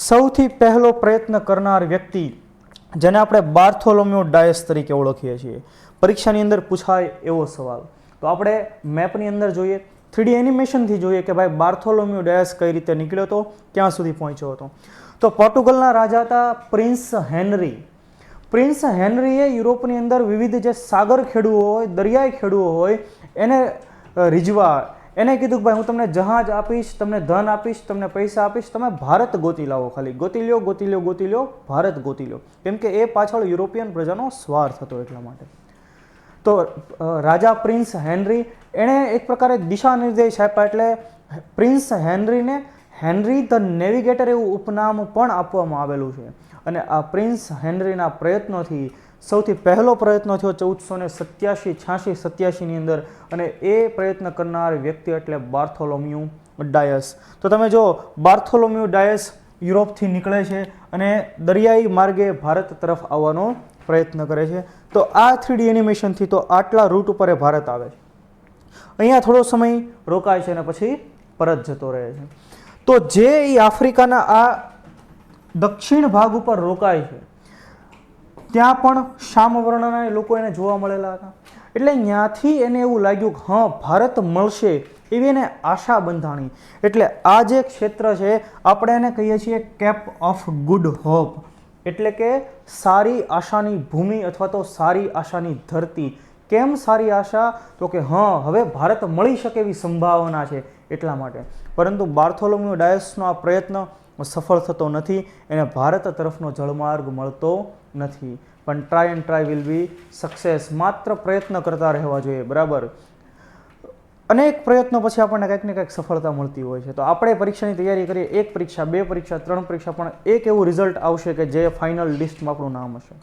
સૌથી પહેલો પ્રયત્ન કરનાર વ્યક્તિ, જેને આપણે બાર્થોલોમ્યો ડાયસ તરીકે ઓળખીએ છીએ, પરીક્ષાની અંદર પૂછાય એવો સવાલ. તો આપણે મેપની અંદર જોઈએ, થ્રીડી એનિમેશનથી જોઈએ કે ભાઈ બાર્થોલોમ્યો ડાયસ કઈ રીતે નીકળ્યો હતો, ક્યાં સુધી પહોંચ્યો હતો. તો પોર્ટુગલના રાજા હતા પ્રિન્સ હેનરી. પ્રિન્સ હેનરીએ યુરોપની અંદર વિવિધ જે સાગર ખેડૂઓ હોય, દરિયાઈ ખેડૂઓ હોય, એને રીઝવા એને કીધું કે ભાઈ હું તમને જહાજ આપીશ, તમને ધન આપીશ, તમને પૈસા આપીશ, તમે ભારત ગોતી લાવો ખાલી. ગોતી લ્યો ગોતી લ્યો ગોતી લ્યો, ભારત ગોતી લ્યો. કેમ કે એ પાછળ યુરોપિયન પ્રજાનો સ્વાર્થ હતો એટલા માટે. તો રાજા પ્રિન્સ હેનરી, એણે એક પ્રકારે દિશા નિર્દેશ આપ્યા એટલે પ્રિન્સ હેનરીને હેનરી ધ નેવિગેટર એવું ઉપનામ પણ આપવામાં આવેલું છે. અને આ પ્રિન્સ હેનરીના પ્રયત્નોથી સૌથી પહેલો પ્રયત્ન થયો ચૌદસો ને સત્યાસી, છ્યાસી સત્યાસીની અંદર. અને એ પ્રયત્ન કરનાર વ્યક્તિ એટલે બાર્થોલોમ્યુ ડાયસ. તો તમે જો, બાર્થોલોમ્યુ ડાયસ યુરોપથી નીકળે છે અને દરિયાઈ માર્ગે ભારત તરફ આવવાનો પ્રયત્ન કરે છે. તો આ થ્રીડી એનિમેશનથી તો આટલા રૂટ ઉપર ભારત આવે છે. અહીંયા થોડો સમય રોકાય છે અને પછી પરત જતો રહે છે. તો જે એ આફ્રિકાના આ દક્ષિણ ભાગ ઉપર રોકાય છે, ત્યાં પણ શામવર્ણના લોકો એને જોવા મળેલા હતા. એટલે ત્યાંથી એને એવું લાગ્યું કે, હા, ભારત મળશે એવી એને આશા બંધાણી. એટલે આ જે ક્ષેત્ર છે, આપણે એને કહીએ છીએ કેપ ઓફ ગુડ હોપ. એટલે કે સારી આશાની ભૂમિ અથવા તો સારી આશાની ધરતી. કેમ સારી આશા? તો કે, હા, હવે ભારત મળી શકે એવી સંભાવના છે. એટલા માટે. પરંતુ બાર્થોલોમ્યુ ડાયસનો આ પ્રયત્ન સફળ થતો નથી, એને ભારત તરફનો જળમાર્ગ મળતો નથી. પણ try and try will be success માત્ર પ્રયત્ન કરતા રહેવા જોઈએ, બરાબર? અનેક પ્રયત્નો પછી આપણને કંઈક ને કંઈક સફળતા મળતી હોય છે. તો આપણે પરીક્ષાની તૈયારી કરીએ, એક પરીક્ષા, બે પરીક્ષા, ત્રણ પરીક્ષા, પણ એક એવું રિઝલ્ટ આવશે કે જે ફાઇનલ લિસ્ટમાં આપણું નામ હશે.